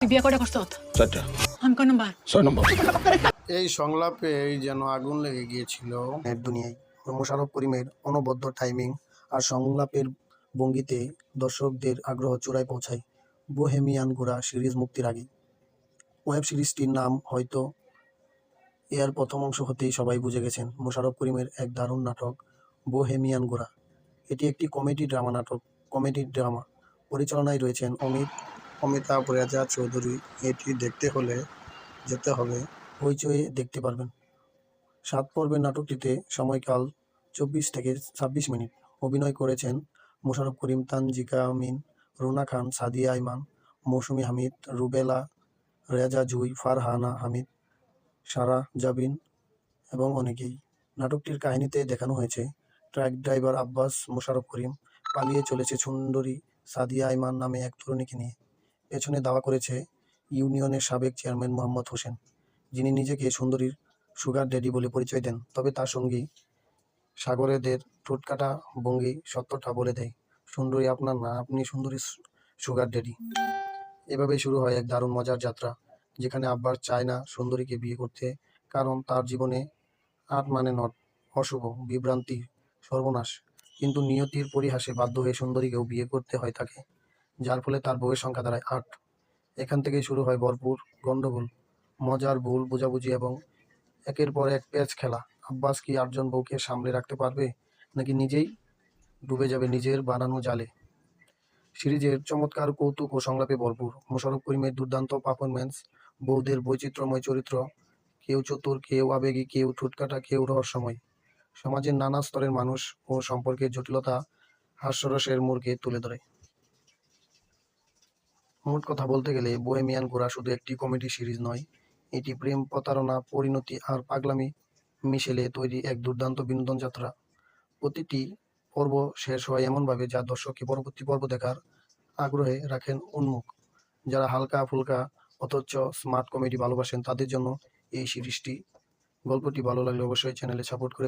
তুই বিয়ে কটা করছ? চারটা। আমি কোন নাম্বার? ছয় নম্বর। এই সংলাপে যেন আগুন লেগে গিয়েছিল। এর দুনিয়ায় মোশাররফ করিমের অনবদ্য টাইমিং আর সংলাপের ভঙ্গিতে দর্শকদের আগ্রহ চূড়ায় পৌঁছায় বোহেমিয়ান গোড়া সিরিজ মুক্তির আগে। ওয়েব সিরিজটির নাম হয়তো এর প্রথম অংশ হতেই সবাই বুঝে গেছেন মোশারফ করিমের এক দারুণ নাটক বোহেমিয়ান গোড়া। এটি একটি কমেডি ড্রামা নাটক কমেডি ড্রামা। পরিচালনায় রয়েছেন অমিত অমিতাভ, রেজা চৌধুরী, এটি দেখতে হলে যেতে হবে। হইচই দেখতে পারবেন। সাত পর্বের নাটকটিতে সময়কাল চব্বিশ থেকে ছাব্বিশ মিনিট। অভিনয় করেছেন মোশাররফ করিম, তানজিকা আমিন, রুনা খান, সাদিয়া ইমান, মৌসুমি হামিদ, রুবেলা, রেজা জুই, ফারহানা হামিদ, সারা জাবিন এবং অনেকেই। নাটকটির কাহিনীতে দেখানো হয়েছে, ট্রাক ড্রাইভার আব্বাস মোশাররফ করিম পালিয়ে চলেছে সুন্দরী, সাদিয়া ইমান নামে এক তরুণীকে নিয়ে। পেছনে দাওয়া করেছে ইউনিয়নের সাবেক চেয়ারম্যান মোহাম্মদ হোসেন, যিনি নিজেকে সুন্দরীর সুগার ড্যাডি বলে পরিচয় দেন। তবে তার সঙ্গী সাগরেদের ঠোঁটকাটা ভঙ্গি সত্যটা বলে দেয়, সুন্দরী আপনার না, আপনি সুন্দরী সুগার ড্যাডি। এভাবে শুরু হয় এক দারুণ মজার যাত্রা, যেখানে আব্বার চায় না সুন্দরীকে বিয়ে করতে, কারণ তার জীবনে আট মানে নট, অশুভ বিভ্রান্তি সর্বনাশ। কিন্তু নিয়তির পরিহাসে বাধ্য হয়ে সুন্দরীকেও বিয়ে করতে হয় তাকে। যার ফলে তার বউয়ের সংখ্যা দাঁড়ায় আট। এখান থেকেই শুরু হয় ভরপুর গন্ডগোল, মজার ভুল, বোঝাবুঝি এবং একের পর এক প্যাচ খেলা। আব্বাস কি আটজন বউকে সামলে রাখতে পারবে নাকি নিজেই ডুবে যাবে নিজের বানানো জালে? সিরিজের চমৎকার কৌতুক ও সংলাপে ভরপুর। মোশাররফ করিমের দুর্দান্ত পারফরমেন্স বউদের বৈচিত্র্যময় চরিত্র, কেউ চতুর, কেউ আবেগী, কেউ ঠুটকাটা, কেউ রহস্যময়। সমাজের নানা স্তরের মানুষ ও সম্পর্কের জটিলতা হাস্যরসের মোড়কে তুলে ধরে। মোট কথা বলতে গেলে বোহেমিয়ান গোড়া শুধু একটি কমেডি সিরিজ নয়, এটি প্রেম, প্রতারণা, পরিণতি আর পাগলামি মিশেলে তৈরি এক দুর্দান্ত বিনোদন যাত্রা। প্রতিটি পর্ব শেষ হয় এমনভাবে যা দর্শককে পরবর্তী পর্ব দেখার আগ্রহে রাখেন উন্মুখ। যারা হালকা ফুলকা অথচ স্মার্ট কমেডি ভালোবাসেন, তাদের জন্য এই সিরিজটি, গল্পটি ভালো লাগলে অবশ্যই চ্যানেলে সাপোর্ট করে